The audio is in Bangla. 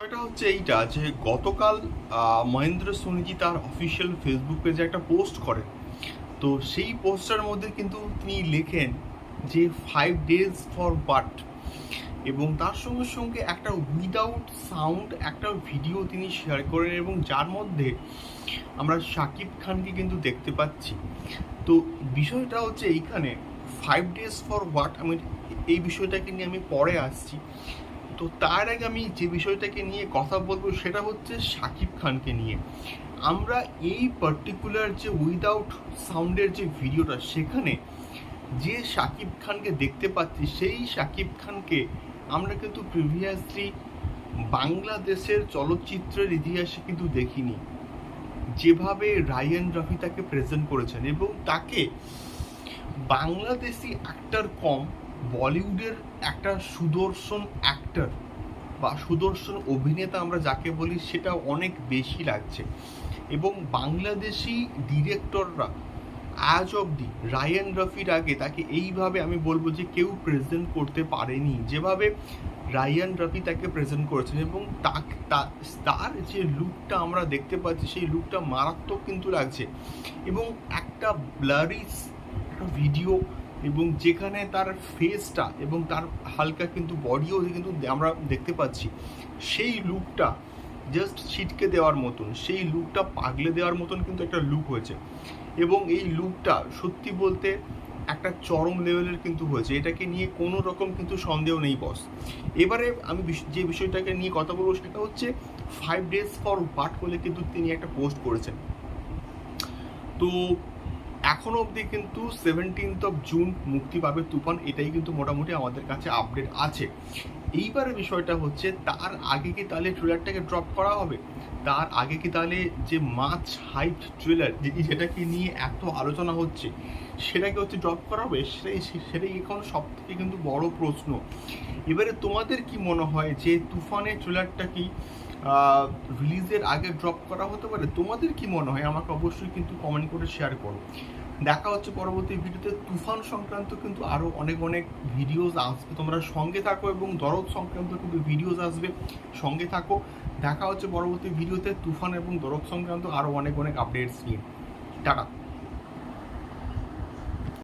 এটা হচ্ছে এইটা যে গতকাল মহেন্দ্র সোনিজি তার অফিসিয়াল ফেসবুক পেজে একটা পোস্ট করেন তো সেই পোস্টার মধ্যে কিন্তু তিনি লেখেন যে ফাইভ ডেজ ফর বাট এবং তার সঙ্গে সঙ্গে একটা উইদাউট সাউন্ড একটা ভিডিও তিনি শেয়ার করেন এবং যার মধ্যে আমরা শাকিব খানকে কিন্তু দেখতে পাচ্ছি। তো বিষয়টা হচ্ছে এইখানে ফাইভ ডেজ ফর হোয়াট আমি এই বিষয়টাকে নিয়ে আমি পরে আসছি। তো তার আগে আমি যে বিষয়টাকে নিয়ে কথা বলব সেটা হচ্ছে শাকিব খানকে নিয়ে। আমরা এই পার্টিকুলার যে উইদাউট সাউন্ডের যে ভিডিওটা সেখানে যে শাকিব খানকে দেখতে পাচ্ছি, সেই শাকিব খানকে আমরা কিন্তু প্রিভিয়াসলি বাংলাদেশের চলচ্চিত্রের ইতিহাসে কিন্তু দেখিনি। যেভাবে রায়ান রফি তাকে প্রেজেন্ট করেছেন এবং তাকে বাংলাদেশি অ্যাক্টর কম বলিউডের একটা সুদর্শন অ্যাক্টর বা সুদর্শন অভিনেতা আমরা যাকে বলি, সেটা অনেক বেশি লাগছে। এবং বাংলাদেশি ডিরেক্টররা আজ অবধি রায়ান রফির আগে তাকে এইভাবে আমি বলব যে কেউ প্রেজেন্ট করতে পারেনি। যেভাবে রায়ান রফি তাকে প্রেজেন্ট করেছেন এবং তার যে লুকটা আমরা দেখতে পাচ্ছি, সেই লুকটা মারাত্মক কিন্তু লাগছে। এবং একটা ব্লারিস ভিডিও এবং যেখানে তার ফেসটা এবং তার হালকা কিন্তু বডিও কিন্তু আমরা দেখতে পাচ্ছি, সেই লুকটা জাস্ট ছিটকে দেওয়ার মতন, সেই লুকটা পাগলে দেওয়ার মতন কিন্তু একটা লুক হয়েছে। এবং এই লুকটা সত্যি বলতে একটা চরম লেভেলের কিন্তু হয়েছে। এটাকে নিয়ে কোনো রকম কিন্তু সন্দেহ নেই বস এবারে আমি যে বিষয়টাকে নিয়ে কথা বলব সেটা হচ্ছে ফাইভ ডেজ ফর বাট বলে কিন্তু তিনি একটা পোস্ট করেছেন। তো এখনও অবধি কিন্তু সেভেন্টিন্থ অফ জুন মুক্তি পাবে তুফান, এটাই কিন্তু মোটামুটি আমাদের কাছে আপডেট আছে। এইবারে বিষয়টা হচ্ছে, তার আগে কি তাহলে ট্রেলারটাকে ড্রপ করা হবে? তার আগে কি তাহলে যে মাছ হাইট ট্রেলার যেটাকে নিয়ে এত আলোচনা হচ্ছে, সেটাকে হচ্ছে ড্রপ করা হবে? সেটাই সেটাই এখন সব থেকে কিন্তু বড় প্রশ্ন। এবারে তোমাদের কি মনে হয় যে তুফানের ট্রেলারটা কি রিলিজের আগে ড্রপ করা হতে পারে? তোমাদের কি মনে হয়? আমাকে অবশ্যই কিন্তু কমেন্ট করে শেয়ার করো। দেখা হচ্ছে পরবর্তী ভিডিওতে। তুফান সংক্রান্ত কিন্তু আরও অনেক অনেক ভিডিওস আসবে। তোমরা সঙ্গে থাকো এবং দরদ সংক্রান্ত কিন্তু ভিডিওস আসবে। সঙ্গে থাকো। দেখা হচ্ছে পরবর্তী ভিডিওতে। তুফান এবং দরদ সংক্রান্ত আরও অনেক অনেক আপডেটস নিয়ে। টাটা।